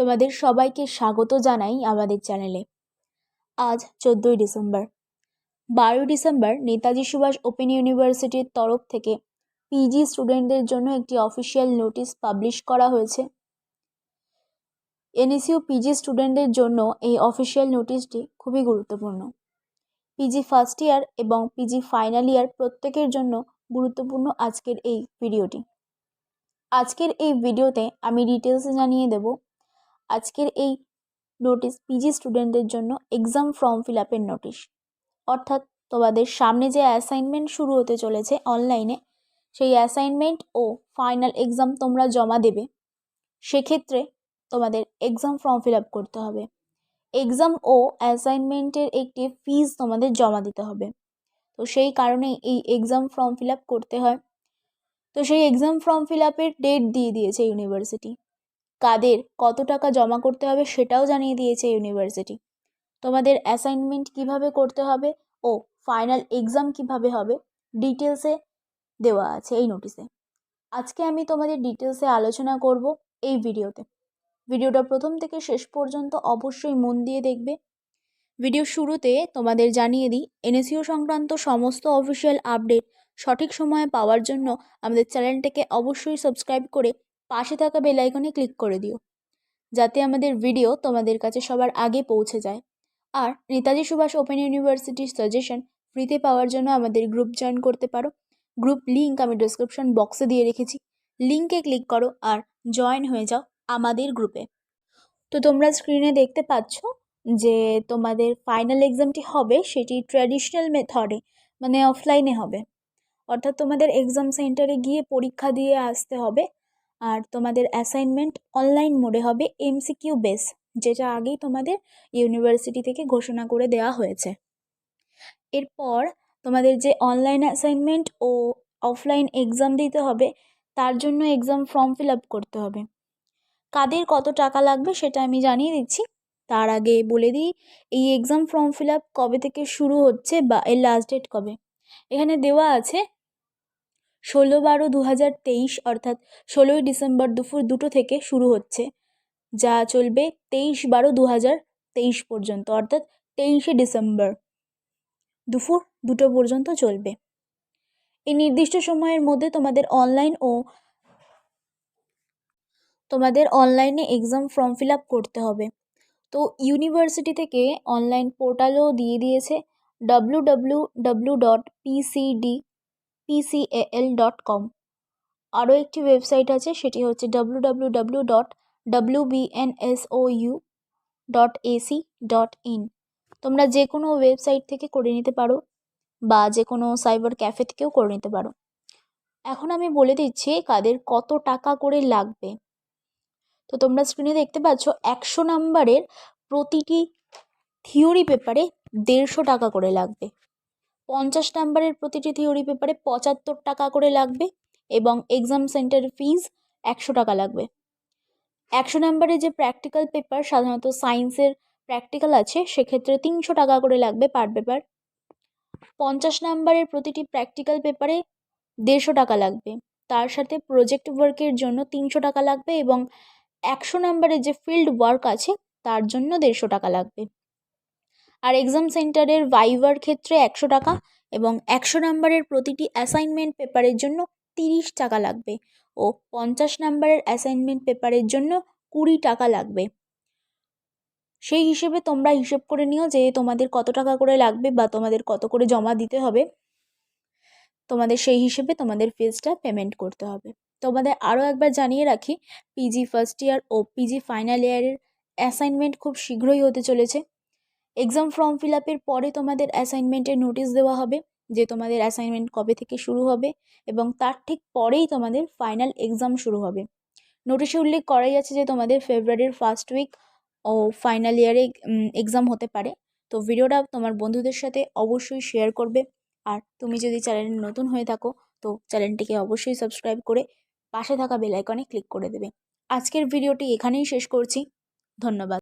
তোমাদের সবাইকে স্বাগত জানাই আমাদের চ্যানেলে। আজ চোদ্দোই ডিসেম্বর। বারোই ডিসেম্বর নেতাজি সুভাষ ওপেন ইউনিভার্সিটির তরফ থেকে পিজি স্টুডেন্টদের জন্য একটি অফিসিয়াল নোটিশ পাবলিশ করা হয়েছে। এনএসইউ পিজি স্টুডেন্টদের জন্য এই অফিসিয়াল নোটিশটি খুবই গুরুত্বপূর্ণ। পিজি ফার্স্ট ইয়ার এবং পিজি ফাইনাল ইয়ার প্রত্যেকের জন্য গুরুত্বপূর্ণ আজকের এই ভিডিওটি। আজকের এই ভিডিওতে আমি ডিটেলসে জানিয়ে দেব আজকের এই নোটিশ পিজি স্টুডেন্টদের জন্য এক্সাম ফর্ম ফিল আপের নোটিশ অর্থাৎ তোমাদের সামনে যে অ্যাসাইনমেন্ট শুরু হতে চলেছে অনলাইনে সেই অ্যাসাইনমেন্ট ও ফাইনাল এক্সাম তোমরা জমা দেবে। সেক্ষেত্রে তোমাদের এক্সাম ফর্ম ফিল আপ করতে হবে। এক্সাম ও অ্যাসাইনমেন্টের একটি ফিজ তোমাদের জমা দিতে হবে। তো সেই কারণেই এই এক্সাম ফর্ম ফিল আপ করতে হয়। তো সেই এক্সাম ফর্ম ফিল আপের ডেট দিয়ে দিয়েছে ইউনিভার্সিটি কাদের কত টাকা জমা করতে হবে সেটাও জানিয়ে দিয়েছে ইউনিভার্সিটি। তোমাদের অ্যাসাইনমেন্ট কীভাবে করতে হবে? ও ফাইনাল এক্সাম কীভাবে হবে? ডিটেলসে দেওয়া আছে এই নোটিশে আজকে আমি তোমাদের ডিটেলসে আলোচনা করব এই ভিডিওতে ভিডিওটা প্রথম থেকে শেষ পর্যন্ত অবশ্যই মন দিয়ে দেখবে। ভিডিও শুরুতে তোমাদের জানিয়ে দিই এনএসইউ সংক্রান্ত সমস্ত অফিসিয়াল আপডেট সঠিক সময়ে পাওয়ার জন্য আমাদের চ্যানেলটাকে অবশ্যই সাবস্ক্রাইব করে পাশে থাকা বেল আইকনে ক্লিক করে দিও। যাতে আমাদের ভিডিও তোমাদের কাছে সবার আগে পৌঁছে যায়। আর নেতাজি সুভাষ ওপেন ইউনিভার্সিটির সাজেশন ফ্রিতে পাওয়ার জন্য আমাদের গ্রুপ জয়েন করতে পারো। গ্রুপ লিঙ্ক আমি ডিসক্রিপশন বক্সে দিয়ে রেখেছি। লিঙ্কে ক্লিক করো আর জয়েন হয়ে যাও আমাদের গ্রুপে তো তোমরা স্ক্রিনে দেখতে পাচ্ছ যে তোমাদের ফাইনাল এক্সামটি হবে সেটি ট্র্যাডিশনাল মেথডে মানে অফলাইনে হবে। অর্থাৎ তোমাদের এক্সাম সেন্টারে গিয়ে পরীক্ষা দিয়ে আসতে হবে। আর তোমাদের অ্যাসাইনমেন্ট অনলাইন মোডে হবে এমসিকিউ বেস যেটা আগেই তোমাদের ইউনিভার্সিটি থেকে ঘোষণা করে দেওয়া হয়েছে। এরপর তোমাদের যে অনলাইন অ্যাসাইনমেন্ট ও অফলাইন এক্সাম দিতে হবে, তার জন্য এক্সাম ফর্ম ফিল আপ করতে হবে। কাদের কত টাকা লাগবে সেটা আমি জানিয়ে দিচ্ছি। তার আগে বলে দিই, এই এক্সাম ফর্ম ফিল আপ কবে থেকে শুরু হচ্ছে বা এর লাস্ট ডেট কবে? এখানে দেওয়া আছে ষোলো বারো দু হাজার তেইশ অর্থাৎ ষোলোই ডিসেম্বর দুপুর দুটো থেকে শুরু হচ্ছে, যা চলবে তেইশ বারো দু হাজার তেইশ পর্যন্ত, অর্থাৎ তেইশে ডিসেম্বর দুপুর দুটো পর্যন্ত চলবে। এই নির্দিষ্ট সময়ের মধ্যে তোমাদের অনলাইন ও তোমাদের অনলাইনে এক্সাম ফর্ম ফিল আপ করতে হবে। তো ইউনিভার্সিটি থেকে অনলাইন পোর্টালও দিয়ে দিয়েছে W W W dot PCD PCAL dot com আরও একটি ওয়েবসাইট আছে, সেটি হচ্ছে W W W dot W U dot AC dot in তোমরা যে কোনো ওয়েবসাইট থেকে করে নিতে পারো বা যে কোনো সাইবার ক্যাফে থেকেও করে নিতে পারো। এখন আমি বলে দিচ্ছি কাদের কত টাকা করে লাগবে। তো তোমরা স্ক্রিনে দেখতে পাচ্ছ একশো নাম্বারের প্রতিটি থিওরি পেপারে দেড়শো টাকা করে লাগবে। পঞ্চাশ নাম্বারের প্রতিটি থিওরি পেপারে পঁচাত্তর টাকা করে লাগবে এবং এক্সাম সেন্টার ফিজ একশো টাকা লাগবে। একশো নাম্বারে যে প্র্যাকটিক্যাল পেপার সাধারণত সায়েন্সের প্র্যাকটিক্যাল আছে, সেক্ষেত্রে তিনশো টাকা করে লাগবে পার পেপার পঞ্চাশ নাম্বারের প্রতিটি প্র্যাকটিক্যাল পেপারে দেড়শো টাকা লাগবে। তার সাথে প্রজেক্ট ওয়ার্কের জন্য তিনশো টাকা লাগবে এবং একশো নাম্বারের যে ফিল্ড ওয়ার্ক আছে, তার জন্য দেড়শো টাকা লাগবে। আর এক্সাম সেন্টারের ভাইভার ক্ষেত্রে একশো টাকা এবং একশো নাম্বারের প্রতিটি অ্যাসাইনমেন্ট পেপারের জন্য তিরিশ টাকা লাগবে ও পঞ্চাশ নাম্বারের অ্যাসাইনমেন্ট পেপারের জন্য কুড়ি টাকা লাগবে। সেই হিসেবে তোমরা হিসেব করে নিও যে তোমাদের কত টাকা করে লাগবে বা তোমাদের কত করে জমা দিতে হবে। তোমাদের সেই হিসেবে তোমাদের ফিজটা পেমেন্ট করতে হবে। তোমাদের আরও একবার জানিয়ে রাখি পিজি ফার্স্ট ইয়ার ও পিজি ফাইনাল ইয়ারের অ্যাসাইনমেন্ট খুব শীঘ্রই হতে চলেছে। এক্সাম ফর্ম ফিল আপের পরে তোমাদের অ্যাসাইনমেন্টের নোটিশ দেওয়া হবে, যে তোমাদের অ্যাসাইনমেন্ট কবে থেকে শুরু হবে এবং তার ঠিক পরেই তোমাদের ফাইনাল এক্সাম শুরু হবে। নোটিশে উল্লেখ করাই আছে যে তোমাদের ফেব্রুয়ারির ফার্স্ট উইক ও ফাইনাল ইয়ারে এক্সাম হতে পারে। তো ভিডিওটা তোমার বন্ধুদের সাথে অবশ্যই শেয়ার করবে। আর তুমি যদি চ্যানেলে নতুন হয়ে থাকো, তো চ্যানেলটিকে অবশ্যই সাবস্ক্রাইব করে পাশে থাকা বেল আইকনে ক্লিক করে দেবে। আজকের ভিডিওটি এখানেই শেষ করছি। ধন্যবাদ।